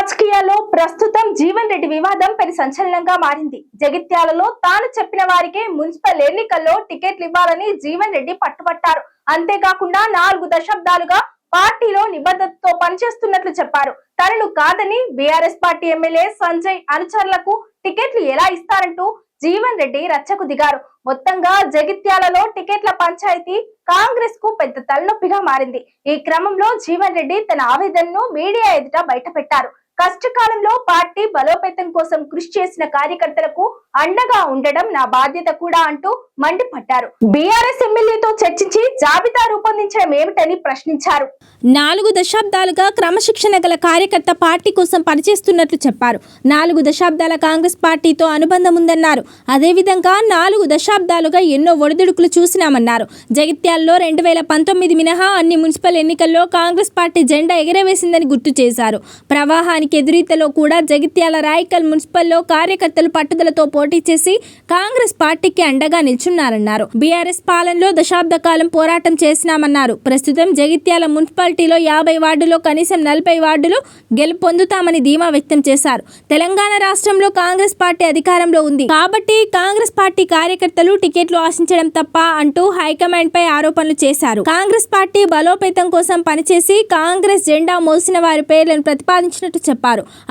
రాజకీయాల్లో ప్రస్తుతం జీవన్ రెడ్డి వివాదం పెను సంచలనంగా మారింది. జగిత్యాలలో తాను చెప్పిన వారికే మున్సిపల్ ఎన్నికల్లో టికెట్లు ఇవ్వాలని జీవన్ రెడ్డి పట్టుబట్టారు. అంతేకాకుండా నాలుగు దశాబ్దాలుగా పార్టీలో నిబద్ధతతో పనిచేస్తున్నట్లు చెప్పారు. తనను కాదని బీఆర్ఎస్ పార్టీ ఎమ్మెల్యే సంజయ్ అనుచరులకు టికెట్లు ఎలా ఇస్తారంటూ జీవన్ రెడ్డి రచ్చకు దిగారు. మొత్తంగా జగిత్యాలలో టికెట్ల పంచాయతీ కాంగ్రెస్కు పెద్ద తలనొప్పిగా మారింది. ఈ క్రమంలో జీవన్ రెడ్డి తన ఆవేదనను మీడియా ఎదుట బయటపెట్టారు. కష్టకాలంలో పార్టీ బలోపేతం కోసం కృషి చేసిన కార్యకర్తలకు అండగా ఉండడం నా బాధ్యత కూడా అంటూ మండిపడ్డారు. బీఆర్ఎస్ ఎమ్మెల్యేతో చర్చించి జాబితా రూపొందించడం ఏమిటని ప్రశ్నించారు. నాలుగు దశాబ్దాలుగా క్రమశిక్షణ గల కార్యకర్త పార్టీ కోసం పనిచేస్తున్నట్లు చెప్పారు. నాలుగు దశాబ్దాల కాంగ్రెస్ పార్టీతో అనుబంధం ఉందన్నారు. అదేవిధంగా నాలుగు దశాబ్దాలుగా ఎన్నో ఒడిదుడుకులు చూసినామన్నారు. జగిత్యాల్లో రెండు వేల పంతొమ్మిది మినహా అన్ని మున్సిపల్ ఎన్నికల్లో కాంగ్రెస్ పార్టీ జెండా ఎగరవేసిందని గుర్తు చేశారు. ప్రవాహానికి ఎదురీతలో కూడా జగిత్యాల రాయకల్ మున్సిపల్లో కార్యకర్తలు పట్టుదలతో పోటీ చేసి కాంగ్రెస్ పార్టీకి అండగా నిల్చున్నారన్నారు. బీఆర్ఎస్ పాలనలో దశాబ్ద కాలం పోరాటం చేసినామన్నారు. ప్రస్తుతం జగిత్యాల మున్సిపాలిటీలో యాభై వార్డులో కనీసం నలభై వార్డులు గెలుపు పొందుతామని ధీమా వ్యక్తం చేశారు. తెలంగాణ రాష్ట్రంలో కాంగ్రెస్ పార్టీ అధికారంలో ఉంది. కాబట్టి కాంగ్రెస్ పార్టీ కార్యకర్తలు టికెట్లు ఆశించడం తప్ప అంటూ హైకమాండ్ పై ఆరోపణలు చేశారు. కాంగ్రెస్ పార్టీ బలోపేతం కోసం పనిచేసి కాంగ్రెస్ జెండా మోసిన వారి పేర్లను ప్రతిపాదించినట్టు చెప్పారు.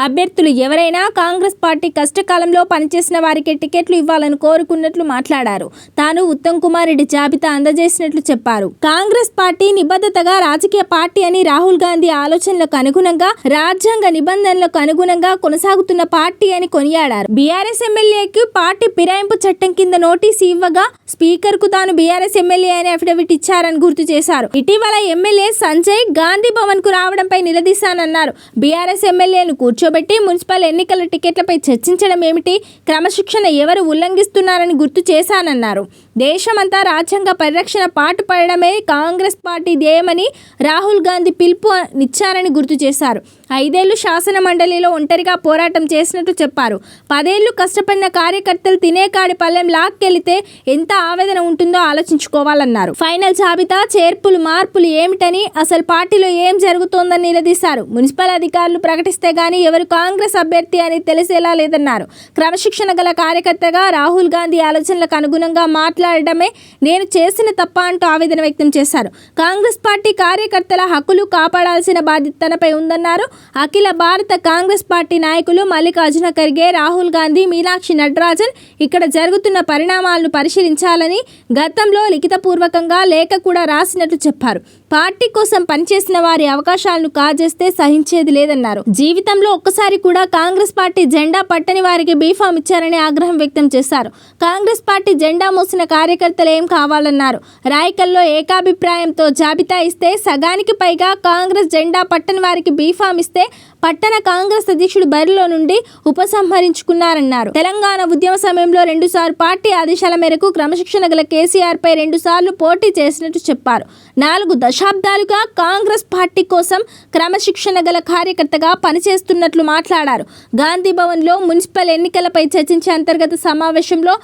అభ్యర్థులు ఎవరైనా కాంగ్రెస్ పార్టీ కష్టకాలంలో పనిచేసిన వారికి టికెట్లు ఇవ్వాలని కోరుకున్నట్లు మాట్లాడారు. తాను ఉత్తమ్ కుమార్ రెడ్డి జాబితా అందజేసినట్లు చెప్పారు. కాంగ్రెస్ పార్టీ నిబద్ధతగా రాజకీయ పార్టీ అని రాహుల్ గాంధీ ఆలోచనలకు అనుగుణంగా రాజ్యాంగ నిబంధనలకు అనుగుణంగా కొనసాగుతున్న పార్టీ అని కొనియాడారు. బీఆర్ఎస్ ఎమ్మెల్యేకి పార్టీ ఫిరాయింపు చట్టం కింద నోటీసు ఇవ్వగా స్పీకర్కు తాను బీఆర్ఎస్ ఎమ్మెల్యే అని అఫిడవిట్ ఇచ్చారని గుర్తు చేశారు. ఇటీవల ఎమ్మెల్యే సంజయ్ గాంధీ భవన్కు రావడంపై నిలదీశానన్నారు. బీఆర్ఎస్ ఎమ్మెల్యేను కూర్చోబెట్టి మున్సిపల్ ఎన్నికల టికెట్లపై చర్చించడం ఏమిటి? క్రమశిక్షణ ఎవరు ఉల్లంఘిస్తున్నారని గుర్తు చేశానన్నారు. దేశమంతా రాజ్యాంగ పరిరక్షణ పాటుపడడమే కాంగ్రెస్ పార్టీ ధ్యేయమని రాహుల్ గాంధీ పిలుపు ఇచ్చారని గుర్తు చేశారు. ఐదేళ్ళు శాసన మండలిలో ఒంటరిగా పోరాటం చేసినట్టు చెప్పారు. పదేళ్ళు కష్టపడిన కార్యకర్తలు తినేకాడి పల్లెం లాక్కెళితే ఎంత ఆవేదన ఉంటుందో ఆలోచించుకోవాలన్నారు. ఫైనల్ జాబితా చేర్పులు మార్పులు ఏమిటని అసలు పార్టీలో ఏం జరుగుతోందని నిలదీశారు. మున్సిపల్ అధికారులు ప్రకటిస్తారు ప్రకటిస్తే గానీ ఎవరు కాంగ్రెస్ అభ్యర్థి అని తెలిసేలా లేదన్నారు. క్రమశిక్షణ గల కార్యకర్తగా రాహుల్ గాంధీ ఆలోచనలకు అనుగుణంగా మాట్లాడడమే నేను చేసిన తప్ప అంటూ ఆవేదన వ్యక్తం చేశారు. కాంగ్రెస్ పార్టీ కార్యకర్తల హక్కులు కాపాడాల్సిన బాధ్యత తనపై ఉందన్నారు. అఖిల భారత కాంగ్రెస్ పార్టీ నాయకులు మల్లికార్జున ఖర్గే రాహుల్ గాంధీ మీనాక్షి నటరాజన్ ఇక్కడ జరుగుతున్న పరిణామాలను పరిశీలించాలని గతంలో లిఖితపూర్వకంగా లేఖ కూడా రాసినట్లు చెప్పారు. పార్టీ కోసం పనిచేసిన వారి అవకాశాలను కాజేస్తే సహించేది లేదన్నారు. జీవితంలో ఒక్కసారి కూడా కాంగ్రెస్ పార్టీ జెండా పట్టని వారికి బీఫామ్ ఇచ్చారని ఆగ్రహం వ్యక్తం చేశారు. కాంగ్రెస్ పార్టీ జెండా మోసిన కార్యకర్తలు ఏం కావాలన్నారు? రాయకల్లో ఏకాభిప్రాయంతో జాబితా ఇస్తే సగానికి పైగా కాంగ్రెస్ జెండా పట్టని వారికి బీఫామ్ ఇస్తే పట్టణ కాంగ్రెస్ అధ్యక్షుడు బరిలో నుండి ఉపసంహరించుకున్నారన్నారు. తెలంగాణ ఉద్యమ సమయంలో రెండుసార్లు పార్టీ ఆదేశాల మేరకు క్రమశిక్షణ గల కేసీఆర్ పై రెండుసార్లు పోటీ చేసినట్టు చెప్పారు. నాలుగు దశాబ్దాలుగా కాంగ్రెస్ పార్టీ కోసం క్రమశిక్షణ గల కార్యకర్తగా పనిచేస్తున్నట్లు మాట్లాడారు. గాంధీ భవన్లో మున్సిపల్ ఎన్నికలపై చర్చించే అంతర్గత సమావేశంలో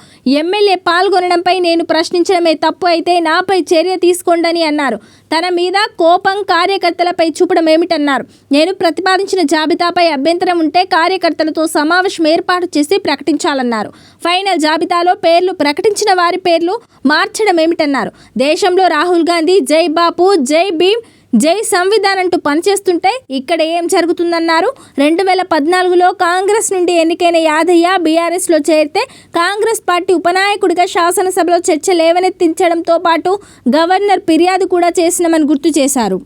ఎమ్మెల్యే పాల్గొనడంపై నేను ప్రశ్నించడమే తప్పు అయితే నాపై చర్య తీసుకోండని అన్నారు. తన మీద కోపం కార్యకర్తలపై చూపడం ఏమిటన్నారు నేను ప్రతిపాదించిన జాబితాపై అభ్యంతరం ఉంటే కార్యకర్తలతో సమావేశం ఏర్పాటు చేసి ప్రకటించాలన్నారు. ఫైనల్ జాబితాలో పేర్లు ప్రకటించిన వారి పేర్లు మార్చడం ఏమిటన్నారు? దేశంలో రాహుల్ గాంధీ జై బాపు జై భీమ్ జై సంవిధాన్ అంటూ పనిచేస్తుంటే ఇక్కడ ఏం జరుగుతుందన్నారు? రెండు వేల పద్నాలుగులో కాంగ్రెస్ నుండి ఎన్నికైన యాదయ్య బీఆర్ఎస్లో చేరితే కాంగ్రెస్ పార్టీ ఉపనాయకుడిగా శాసనసభలో చర్చ లేవనెత్తించడంతో పాటు గవర్నర్ ఫిర్యాదు కూడా చేసినామని గుర్తు చేశారు.